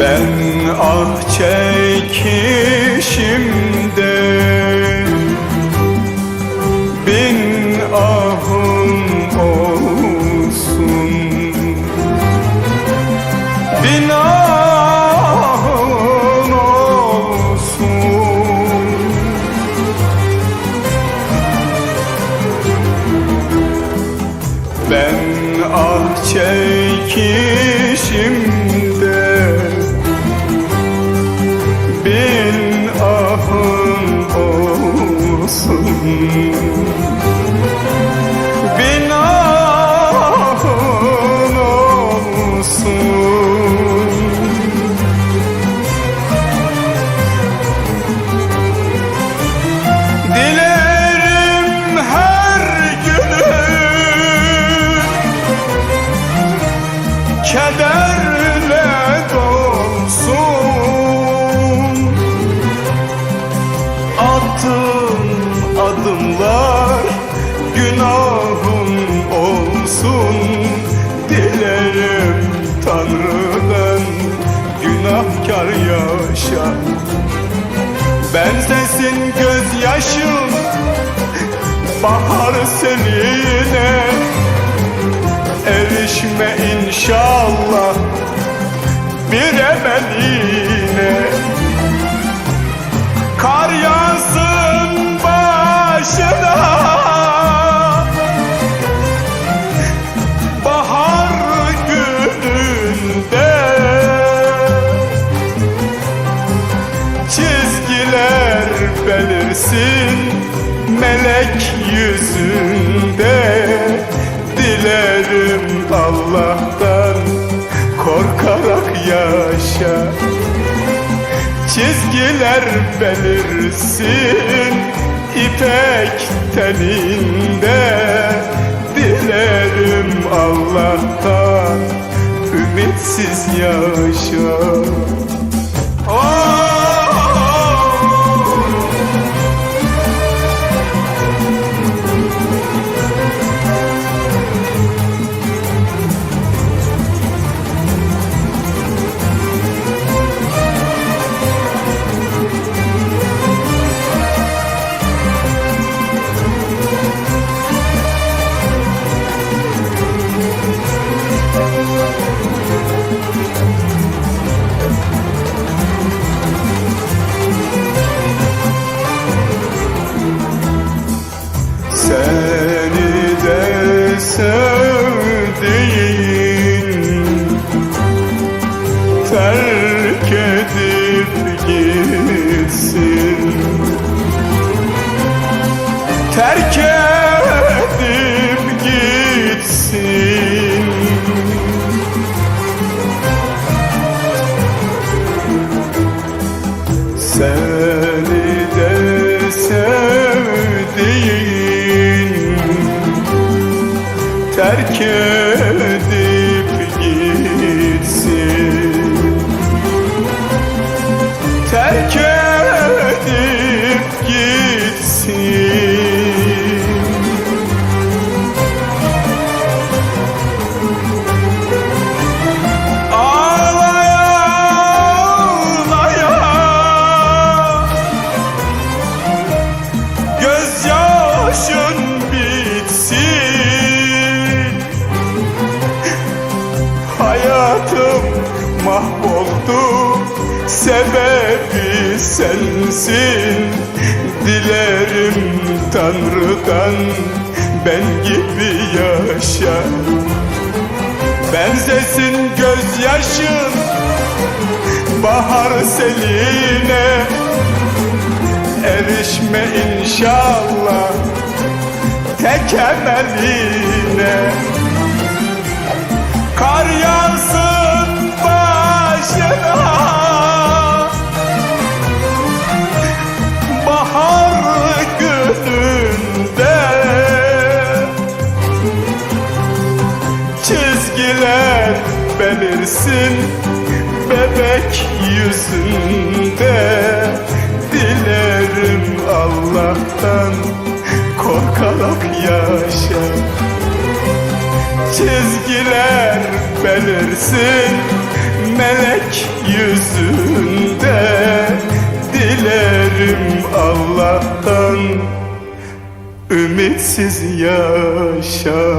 Ben ah çekişimde Bin ahım olsun. Bin ahım olsun. Ben ah çekişimde olsun. Bin ahım olsun. Dilerim her günüm kederle dolsun. Attığım adımlar günahım olsun. Dilerim Tanrı'dan günahkar yaşa Ben sesin gözyaşım bahar seninle Erişme inşallah bir emeline Çizgiler belirsin melek yüzünde. Dilerim Allah'tan korkarak yaşa. Çizgiler belirsin ipek teninde. Dilerim Allah'tan ümitsiz yaşa. Oh! Terk edip gitsin. Seni de sevdiğin Terk edip mahvoldu Sebebi sensin. Dilerim Tanrı'dan. Ben gibi yaşa. Benzesin gözyaşın Bahar seline. Erişme inşallah. Tek Kar yağsın belirsin Bebek yüzünde. Dilerim Allah'tan korkarak yaşa. Çizgiler belirsin melek yüzünde. Dilerim Allah'tan ümitsiz yaşa